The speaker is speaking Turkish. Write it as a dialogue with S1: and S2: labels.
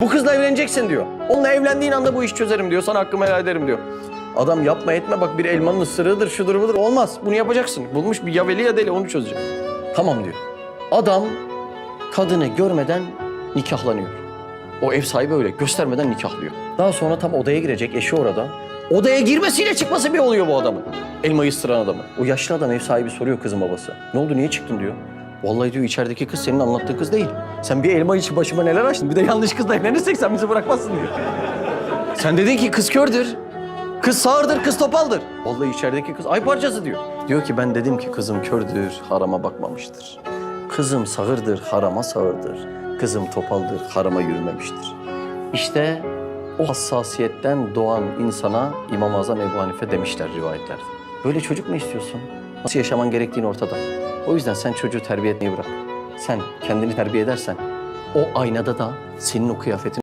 S1: Bu kızla evleneceksin diyor. Onunla evlendiğin anda bu işi çözerim diyor. Sana hakkımı helal ederim diyor. Adam yapma etme bak bir elmanın ısırığıdır şudur budur olmaz. Bunu yapacaksın. Bulmuş bir ya veli ya deli onu çözecek. Tamam diyor. Adam kadını görmeden nikahlanıyor. O ev sahibi öyle göstermeden nikahlıyor. Daha sonra tam odaya girecek eşi orada. Odaya girmesiyle çıkması bir oluyor bu adamın. Elmayı ısıran adamı. O yaşlı adam ev sahibi soruyor kızın babası. Ne oldu niye çıktın diyor. Vallahi diyor içerideki kız senin anlattığın kız değil. Sen bir elma için başıma neler açtın. Bir de yanlış kızla evlenirsek sen bizi bırakmazsın diyor. Sen dedin ki kız kördür. Kız sağırdır, kız topaldır. Vallahi içerideki kız ay parçası diyor. Diyor ki ben dedim ki kızım kördür, harama bakmamıştır. Kızım sağırdır, harama sağırdır. Kızım topaldır, harama yürümemiştir. İşte o hassasiyetten doğan insana İmam-ı Azam Ebu Hanife demişler rivayetlerde. Böyle çocuk mu istiyorsun? Nasıl yaşaman gerektiğini ortada. O yüzden sen çocuğu terbiye etmeyi bırak. Sen kendini terbiye edersen o aynada da senin o kıyafetin